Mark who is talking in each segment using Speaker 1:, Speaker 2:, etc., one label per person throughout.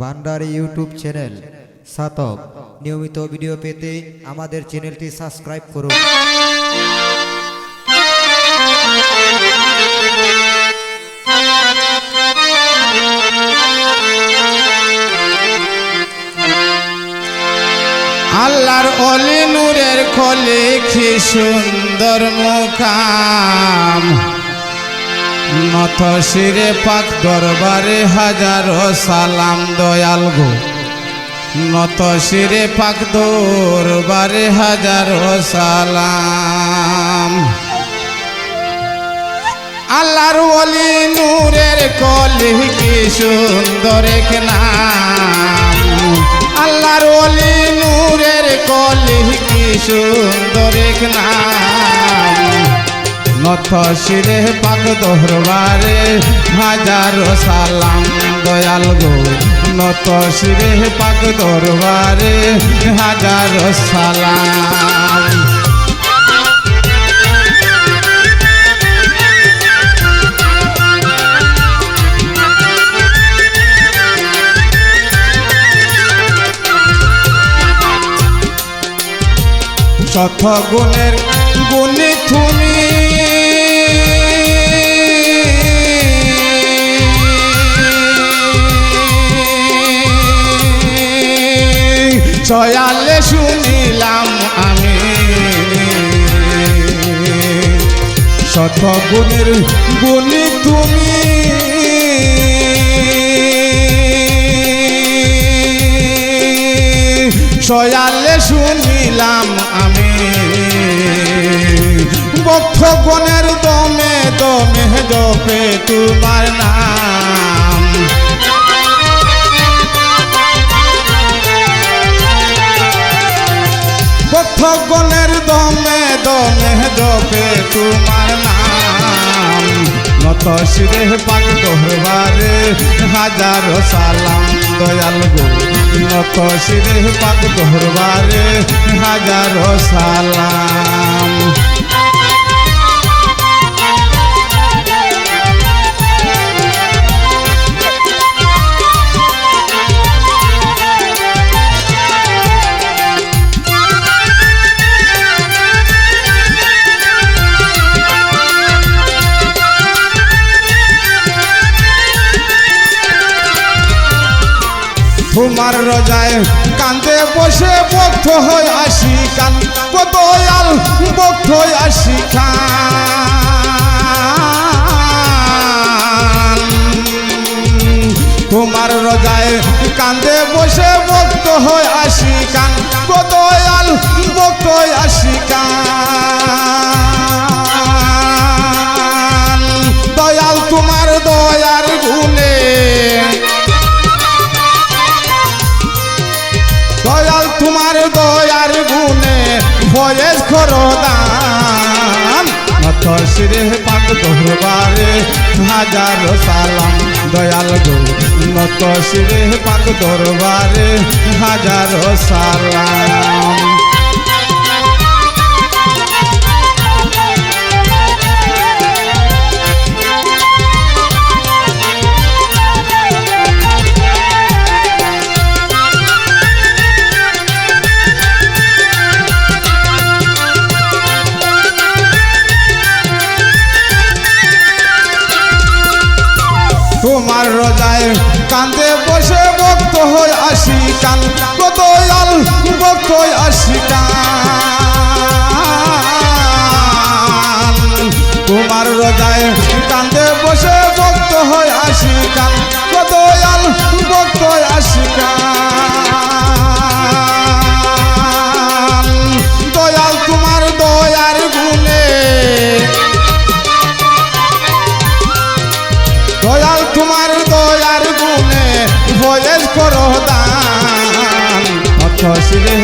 Speaker 1: ভান্ডারি YouTube channel. সাতক, নিয়মিত video পেতে আমাদের চ্যানেলটি সাবস্ক্রাইব করুন।
Speaker 2: আল্লাহর অলি নূরের খলি কি সুন্দর মুখাম নত শিরে পাক দরবারে হাজারো সালাম দয়াল গো। নত শিরে পাক দরবারে হাজারো সালাম। আল্লাহর অলি নূরের কলি কি সুন্দর এক নাম। আল্লাহর অলি নূরের কলি কি সুন্দর এক নাম। নত শিরে পাক দরবারে হাজার সালাম, দয়াল গো। নত শিরে পাক দরবারে হাজার সালাম। শত গুণের গুণে তুমি সয়ালে শুনিলাম আমি। শত গুণের গুণে তুমি। সয়ালে শুনিলাম আমি। বক্ষগণের দমে দমে জপে তোমার নাম। জপে তোমার নাম। নত শিরে পাক দরবারে হাজার সালাম, দয়াল গো। নত শিরে পাক দরবারে হাজার সালাম। তোমার রজায় কান্দে বসে বক্ত হয়ে আসি কান। দয়াল বক্ত হয়ে আসি খান তোমার রজায় কান্দে বসে বক্ত হয়ে আসি কান। দয়াল বক্ত হয়ে আসি কান। দয়াল তোমার দয়ার ভয়েস করো দান নত শিরে পাক দরবারে হাজার সালাম, দয়াল গো। নত শিরে পাক দরবারে হাজার সালাম। তোমার রজায় কান্দে বসে ভক্ত হয়ে আসি কান। কত আল ভক্ত হয়ে আসি কান। তোমার রজায় কান্দে বসে ভক্ত হয়ে আসি কান। কত আল ভক্ত হয়ে আসি কান।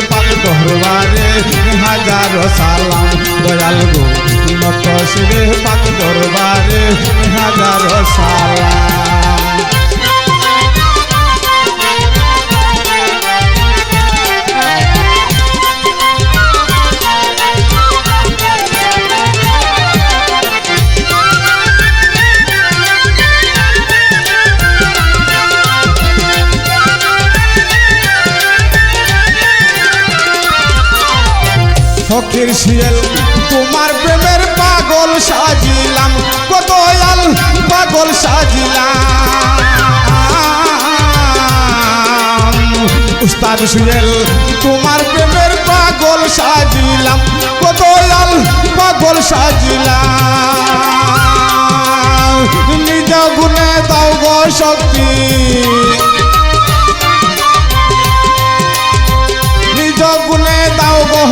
Speaker 2: শিরে পাক দরবারে হাজার সালাম দয়াল গো অথ শিরে পাক দরবারে হাজার সালাম ভক্তির শিয়েল, তোমার প্রেমের পাগল সাজিলাম, কত আল পাগল সাজিলাম। উস্তাদ সুয়েল তোমার প্রেমের পাগল সাজিলাম, কত পাগল সাজিলাম। নিজ গুণে দাও শক্তি।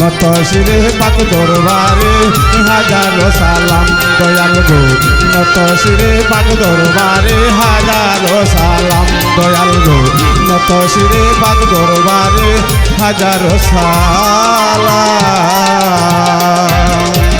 Speaker 2: নত শিরে পাক দরবারে, হাজারো সালাম, দয়াল গো। নত শিরে পাক দরবারে, হাজারো সালাম, দয়াল গো। নত শিরে পাক দরবারে, হাজারো সালাম।